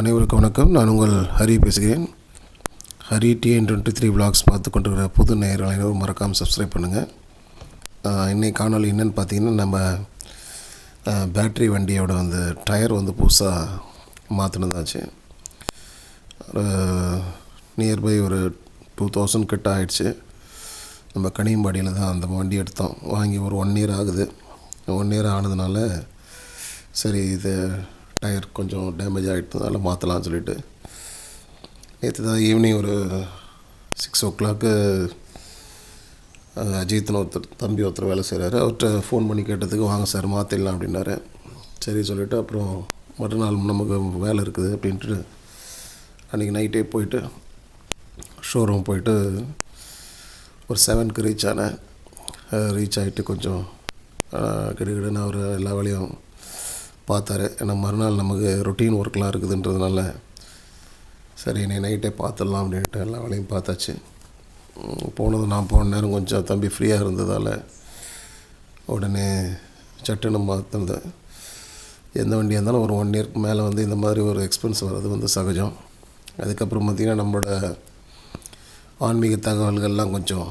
அனைவருக்கும் வணக்கம். நான் உங்கள் ஹரி பேசுகிறேன். Hari TN twenty three vlogs பார்த்து கொண்டிருக்கிற புது நேயர்கள் அனைவரும் மறக்காமல் சப்ஸ்கிரைப் பண்ணுங்கள் இன்னைக்கு காணொலி என்னென்னு பார்த்தீங்கன்னா நம்ம பேட்ரி வண்டியோட வந்து டயர் வந்து புதுசாக மாற்றினதாச்சு ஒரு நியர்பை ஒரு டூ தௌசண்ட் கிட்ட ஆயிடுச்சு. நம்ம கனியம்பாடியில் தான் அந்த வண்டி எடுத்தோம். வாங்கி ஒரு ஒன் இயர் ஆகுது. ஒன் இயர் ஆனதுனால சரி இது டயர் கொஞ்சம் டேமேஜ் ஆகிட்டதுனால மாற்றலாம்னு சொல்லிட்டு. நேற்று தான் ஈவினிங் ஒரு சிக்ஸ் ஓ கிளாக்கு அஜித்னு ஒருத்தர் தம்பி ஒருத்தர் வேலை செய்கிறாரு அவர்கிட்ட ஃபோன் பண்ணி கேட்டதுக்கு வாங்க சார் மாற்றிடலாம் அப்படின்னாரு. சரி சொல்லிவிட்டு அப்புறம் மறுநாள் நமக்கு வேலை இருக்குது அப்படின்ட்டு அன்றைக்கி நைட்டே போயிட்டு ஷோரூம் போயிட்டு ஒரு செவனுக்கு ரீச் ஆனேன். ரீச் ஆகிட்டு கொஞ்சம் கிடுகிடுன்னு அவர் எல்லா வேலையும் பார்த்தாரு. ஏன்னா மறுநாள் நமக்கு ரொட்டீன் ஒர்க்லாம் இருக்குதுன்றதுனால சரி நீ நைட்டே பார்த்துடலாம் அப்படின்ட்டு எல்லா வேலையும் பார்த்தாச்சு. போனது நான் போன நேரம் கொஞ்சம் தம்பி ஃப்ரீயாக இருந்ததால் உடனே சட்டுன்னு மாற்றினது எந்த வண்டியாக இருந்தாலும் ஒரு ஒன் இயர்க்கு மேலே வந்து இந்த மாதிரி ஒரு எக்ஸ்பென்ஸ் வர்றது வந்து சகஜம். அதுக்கப்புறம் பார்த்திங்கன்னா நம்மளோட ஆன்மீக தகவல்கள்லாம் கொஞ்சம்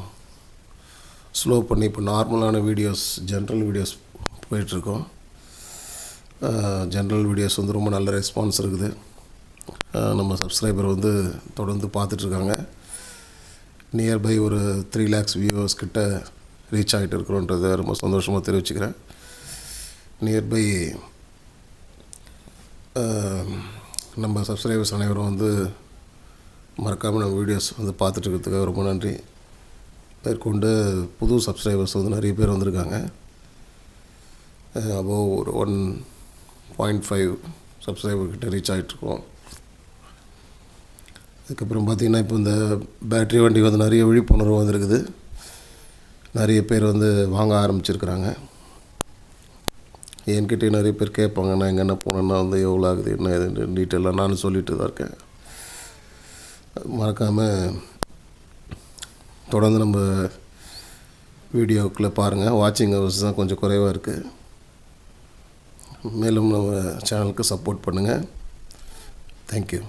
ஸ்லோ பண்ணி இப்போ நார்மலான வீடியோஸ் ஜென்ரல் வீடியோஸ் போயிட்டுருக்கோம். ஜென்ரல் வீடியோஸ் வந்து ரொம்ப நல்ல ரெஸ்பான்ஸ் இருக்குது. நம்ம சப்ஸ்கிரைபர் வந்து தொடர்ந்து பார்த்துட்ருக்காங்க. நியர்பை ஒரு த்ரீ லேக்ஸ் வியூவர்ஸ் கிட்ட ரீச் ஆகிட்டு இருக்கிறோன்றதை ரொம்ப சந்தோஷமாக தெரிவிச்சுக்கிறேன். நியர்பை நம்ம சப்ஸ்கிரைபர்ஸ் அனைவரும் வந்து மறக்காமல் நம்ம வீடியோஸ் வந்து பார்த்துட்ருக்கிறதுக்காக ரொம்ப நன்றி. மேற்கொண்டு புது சப்ஸ்கிரைபர்ஸ் வந்து நிறைய பேர் வந்திருக்காங்க. அபோவ் ஒரு ஒன் பாயிண்ட் ஃபைவ் சப்ஸ்கிரைபர்கிட்ட ரீச் ஆகிட்ருக்கோம் அதுக்கப்புறம் பார்த்திங்கன்னா இப்போ இந்த பேட்ரி வண்டி வந்து நிறைய விழிப்புணர்வு வந்துருக்குது. நிறைய பேர் வந்து வாங்க ஆரம்பிச்சிருக்கிறாங்க. என்கிட்டே நிறைய பேர் கேட்பாங்க நான் எங்கே என்ன போனேன்னா வந்து எவ்வளோ ஆகுது என்ன ஏதுன்னு டீட்டெயிலாக நானும் சொல்லிட்டு தான் இருக்கேன். மறக்காமல் தொடர்ந்து நம்ம வீடியோக்குள்ளே பாருங்கள் வாட்சிங் ஹவர்ஸ் தான் கொஞ்சம் குறைவாக இருக்குது மேலும் நம்ம சேனலுக்கு சப்போர்ட் பண்ணுங்கள் தேங்க்யூ